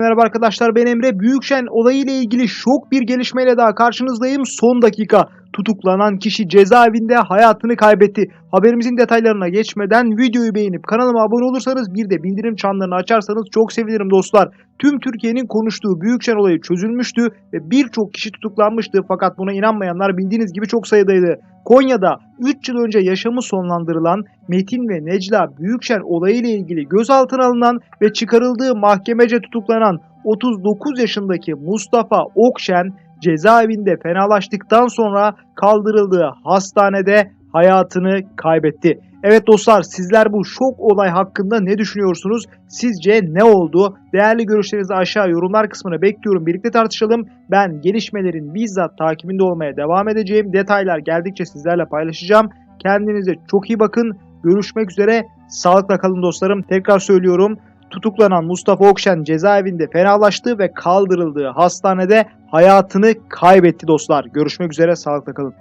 Merhaba arkadaşlar ben Emre. Büyükşen olayıyla ilgili şok bir gelişmeyle daha karşınızdayım. Son dakika tutuklanan kişi cezaevinde hayatını kaybetti. Haberimizin detaylarına geçmeden videoyu beğenip kanalıma abone olursanız bir de bildirim çanlarını açarsanız çok sevinirim dostlar. Tüm Türkiye'nin konuştuğu Büyükşen olayı çözülmüştü ve birçok kişi tutuklanmıştı fakat buna inanmayanlar bildiğiniz gibi çok sayıdaydı. Konya'da 3 yıl önce yaşamı sonlandırılan Metin ve Necla Büyükşen olayıyla ilgili gözaltına alınan ve çıkarıldığı mahkemece tutuklanan 39 yaşındaki Mustafa Okşen cezaevinde fenalaştıktan sonra kaldırıldığı hastanede hayatını kaybetti. Evet dostlar sizler bu şok olay hakkında ne düşünüyorsunuz? Sizce ne oldu? Değerli görüşlerinizi aşağı yorumlar kısmına bekliyorum. Birlikte tartışalım. Ben gelişmelerin bizzat takibinde olmaya devam edeceğim. Detaylar geldikçe sizlerle paylaşacağım. Kendinize çok iyi bakın. Görüşmek üzere. Sağlıkla kalın dostlarım. Tekrar söylüyorum. Tutuklanan Mustafa Okşen cezaevinde fenalaştı ve kaldırıldığı hastanede hayatını kaybetti dostlar. Görüşmek üzere. Sağlıkla kalın.